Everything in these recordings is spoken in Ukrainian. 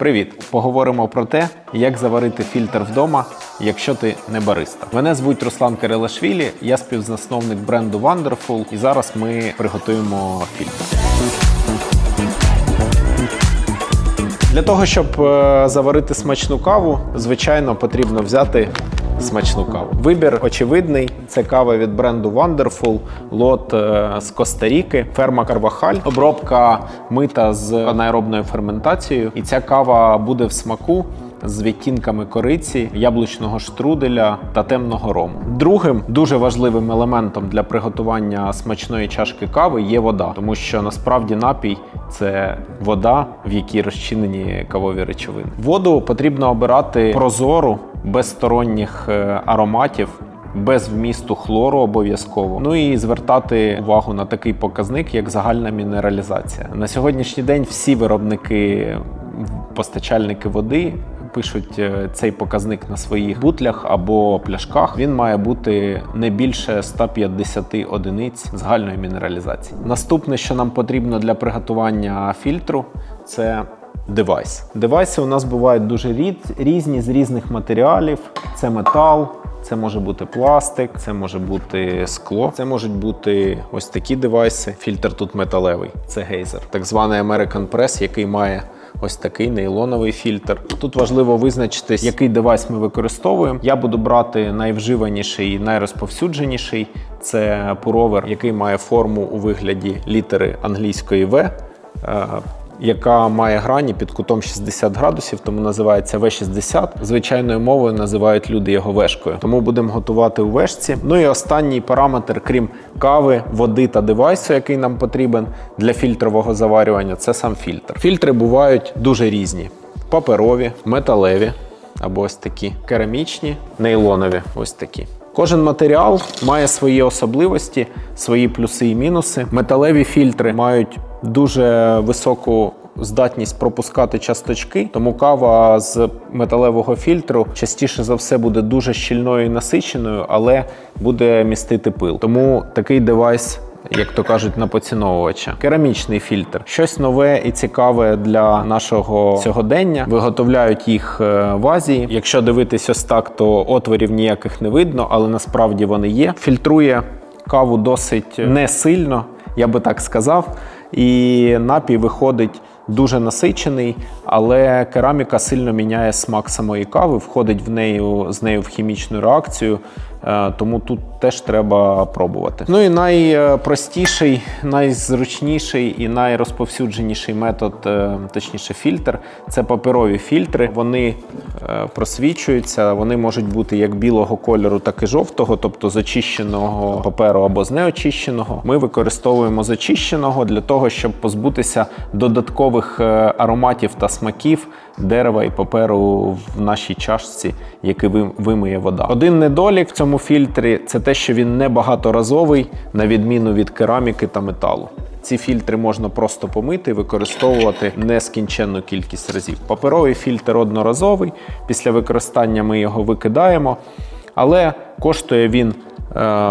Привіт! Поговоримо про те, як заварити фільтр вдома, якщо ти не бариста. Мене звуть Руслан Кирилашвілі, я співзасновник бренду Wonderful, і зараз ми приготуємо фільтр. Для того, щоб е, заварити смачну каву, звичайно, потрібно взяти смачну каву. Вибір очевидний: це кава від бренду Wonderful, лот е, з Коста-Ріки, ферма Карвахаль, обробка мита з анаеробною ферментацією. І ця кава буде в смаку. З відтінками кориці, яблучного штруделя та темного рому. Другим дуже важливим елементом для приготування смачної чашки кави є вода, тому що насправді напій це вода, в якій розчинені кавові речовини. Воду потрібно обирати прозору, без сторонніх е, ароматів. Без вмісту хлору обов'язково. Ну і звертати увагу на такий показник, як загальна мінералізація. На сьогоднішній день всі виробники, постачальники води пишуть е, цей показник на своїх бутлях або пляшках. Він має бути не більше 150 одиниць загальної мінералізації. Наступне, що нам потрібно для приготування фільтру, це девайс. Девайси у нас бувають дуже рід, різні з різних матеріалів. Це метал. Це може бути пластик, це може бути скло, це можуть бути ось такі девайси. Фільтр тут металевий, це гейзер, так званий American Press, який має ось такий нейлоновий фільтр. Тут важливо визначитись, який девайс ми використовуємо. Я буду брати найвживаніший і найрозповсюдженіший. Це пуровер, який має форму у вигляді літери англійської В. Яка має грані під кутом 60 градусів, тому називається В60. Звичайною мовою називають люди його вешкою. Тому будемо готувати у вешці. Ну і останній параметр, крім кави, води та девайсу, який нам потрібен для фільтрового заварювання, це сам фільтр. Фільтри бувають дуже різні: паперові, металеві або ось такі, керамічні, нейлонові. Ось такі. Кожен матеріал має свої особливості, свої плюси і мінуси. Металеві фільтри мають дуже високу здатність пропускати часточки, тому кава з металевого фільтру частіше за все буде дуже щільною і насиченою, але буде містити пил. Тому такий девайс. Як то кажуть, на поціновувача. Керамічний фільтр. Щось нове і цікаве для нашого сьогодення. Виготовляють їх е, в Азії. Якщо дивитись ось так, то отворів ніяких не видно, але насправді вони є. Фільтрує каву досить не сильно, я би так сказав. І напій виходить дуже насичений, але кераміка сильно міняє смак самої кави, входить в нею з нею в хімічну реакцію. е, Тому тут теж треба пробувати. Ну і найпростіший, найзручніший і найрозповсюдженіший метод, е, точніше, фільтр це паперові фільтри. Вони е, просвічуються, вони можуть бути як білого кольору, так і жовтого, тобто з очищеного паперу або з неочищеного. Ми використовуємо з очищеного для того, щоб позбутися додаткових е, ароматів та смаків дерева і паперу в нашій чашці, який вимиє вода. Один недолік в цьому фільтрі це те, що він не багаторазовий, на відміну від кераміки та металу. Ці фільтри можна просто помити і використовувати нескінченну кількість разів. Паперовий фільтр одноразовий. Після використання ми його викидаємо, але коштує він е,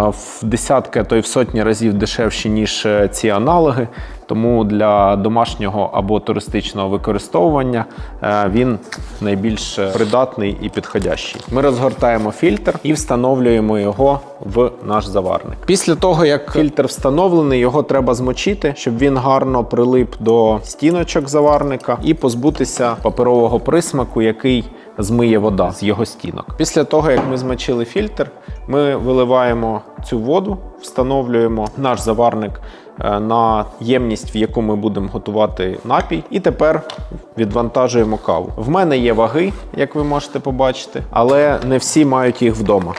в десятки, а то й в сотні разів дешевші, ніж е, ці аналоги. Тому для домашнього або туристичного використовування е, він найбільш придатний і підходящий. Ми розгортаємо фільтр і встановлюємо його в наш заварник. Після того, як фільтр встановлений, його треба змочити, щоб він гарно прилип до стіночок заварника і позбутися паперового присмаку, який змиє вода з його стінок. Після того, як ми змочили фільтр, ми виливаємо цю воду, встановлюємо наш заварник на ємність, в яку ми будемо готувати напій, і тепер відвантажуємо каву. В мене є ваги, як ви можете побачити, але не всі мають їх вдома.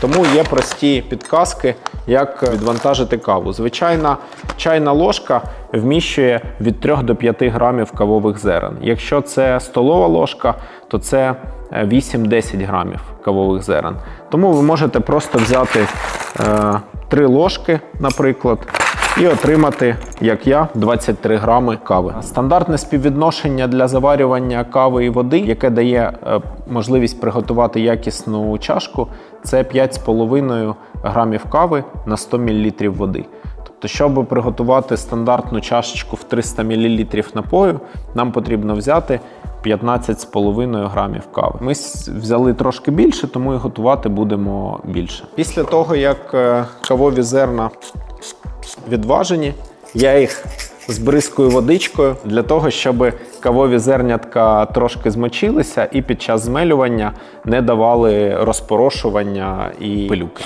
Тому є прості підказки, як відвантажити каву. Звичайна чайна ложка вміщує від 3 до 5 грамів кавових зерен. Якщо це столова ложка, то це е, 8-10 грамів кавових зерен. Тому ви можете просто взяти е, 3 ложки, наприклад, і отримати, як я, 23 грами кави. Стандартне співвідношення для заварювання кави і води, яке дає е, можливість приготувати якісну чашку, це 5,5 грамів кави на 100 мл води. Тобто щоб приготувати стандартну чашечку в 300 мл напою, нам потрібно взяти 15,5 грамів кави. Ми взяли трошки більше, тому і готувати будемо більше. Після того, як е, кавові зерна відважені, я їх збризкую водичкою для того, щоб кавові зернятка трошки змочилися і під час змелювання не давали розпорошування і пилюки.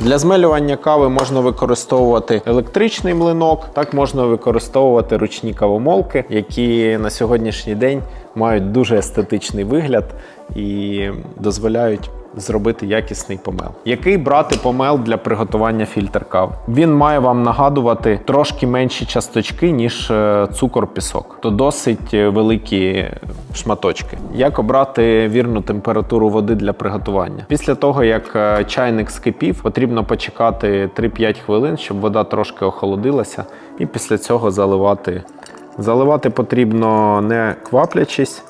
Для змелювання кави можна використовувати електричний млинок, так можна використовувати ручні кавомолки, які на сьогоднішній день мають дуже естетичний вигляд і дозволяють зробити якісний помел. Який брати помел для приготування фільтр кави? Він має вам нагадувати трошки менші часточки, ніж е, цукор-пісок. То досить е, великі шматочки. Як обрати вірну температуру води для приготування? Після того, як е, чайник скипів, потрібно почекати 3-5 хвилин, щоб вода трошки охолодилася, і після цього заливати. Заливати потрібно не кваплячись,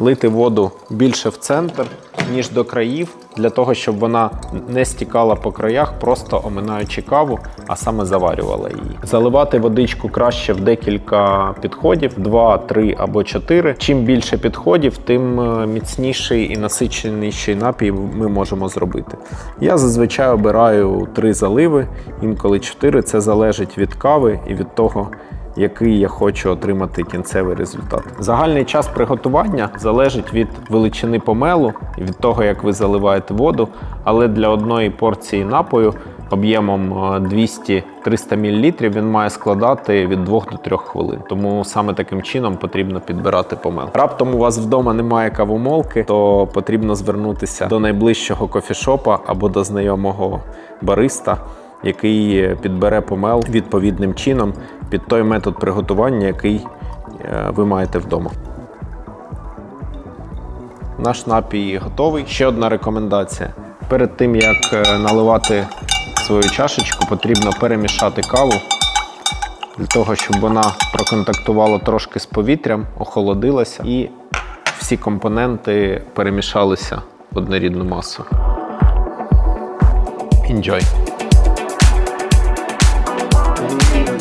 лити воду більше в центр, ніж до країв, для того, щоб вона не стікала по краях, просто оминаючи каву, а саме заварювала її. Заливати водичку краще в декілька підходів: 2, 3 або 4. Чим більше підходів, тим е, міцніший і насиченіший напій ми можемо зробити. Я зазвичай обираю 3 заливи, інколи 4. Це залежить від кави і від того, який я хочу отримати кінцевий результат. Загальний час приготування залежить від величини помелу і від того, як ви заливаєте воду, але для одної порції напою об'ємом е, 200-300 мл він має складати від 2 до 3 хвилин. Тому саме таким чином потрібно підбирати помел. Раптом у вас вдома немає кавомолки, то потрібно звернутися до найближчого кофішопа або до знайомого бариста який підбере помел відповідним чином під той метод приготування, який е, ви маєте вдома. Наш напій готовий. Ще одна рекомендація. Перед тим як е, наливати свою чашечку, потрібно перемішати каву для того, щоб вона проконтактувала трошки з повітрям, охолодилася і всі компоненти перемішалися в однорідну масу. Enjoy! Thank you.